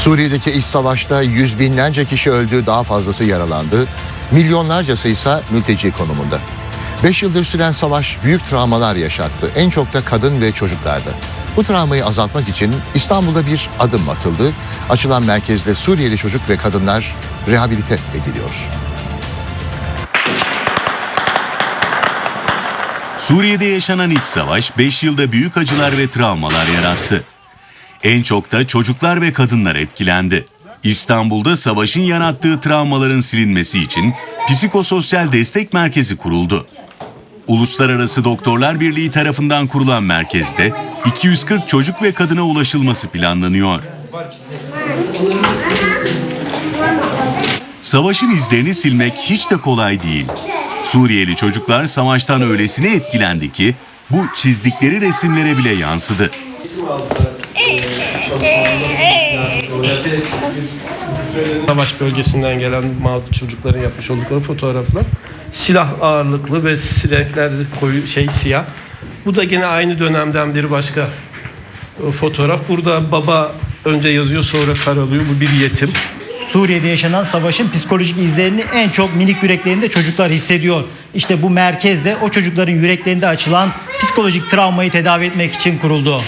Suriye'deki iç savaşta yüz binlerce kişi öldü, daha fazlası yaralandı. Milyonlarcası ise mülteci konumunda. 5 yıldır süren savaş büyük travmalar yaşattı. En çok da kadın ve çocuklarda. Bu travmayı azaltmak için İstanbul'da bir adım atıldı. Açılan merkezde Suriyeli çocuk ve kadınlar rehabilite ediliyor. Suriye'de yaşanan iç savaş 5 yılda büyük acılar ve travmalar yarattı. En çok da çocuklar ve kadınlar etkilendi. İstanbul'da savaşın yarattığı travmaların silinmesi için psikososyal destek merkezi kuruldu. Uluslararası Doktorlar Birliği tarafından kurulan merkezde 240 çocuk ve kadına ulaşılması planlanıyor. Savaşın izlerini silmek hiç de kolay değil. Suriyeli çocuklar savaştan öylesine etkilendi ki bu çizdikleri resimlere bile yansıdı. Savaş bölgesinden gelen mağdur çocukların yapmış oldukları fotoğraflar. Silah ağırlıklı ve renkler koyu şey siyah. Bu da gene aynı dönemden bir başka e, fotoğraf. Burada baba önce yazıyor sonra karalıyor. Bu bir yetim. Suriye'de yaşanan savaşın psikolojik izlerini en çok minik yüreklerinde çocuklar hissediyor. İşte bu merkezde o çocukların yüreklerinde açılan psikolojik travmayı tedavi etmek için kuruldu.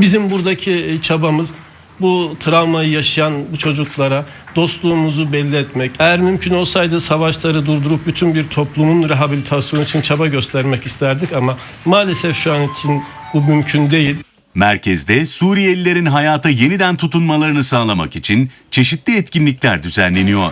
Bizim buradaki çabamız bu travmayı yaşayan bu çocuklara dostluğumuzu belli etmek. Eğer mümkün olsaydı savaşları durdurup bütün bir toplumun rehabilitasyonu için çaba göstermek isterdik ama maalesef şu an için bu mümkün değil. Merkezde Suriyelilerin hayata yeniden tutunmalarını sağlamak için çeşitli etkinlikler düzenleniyor.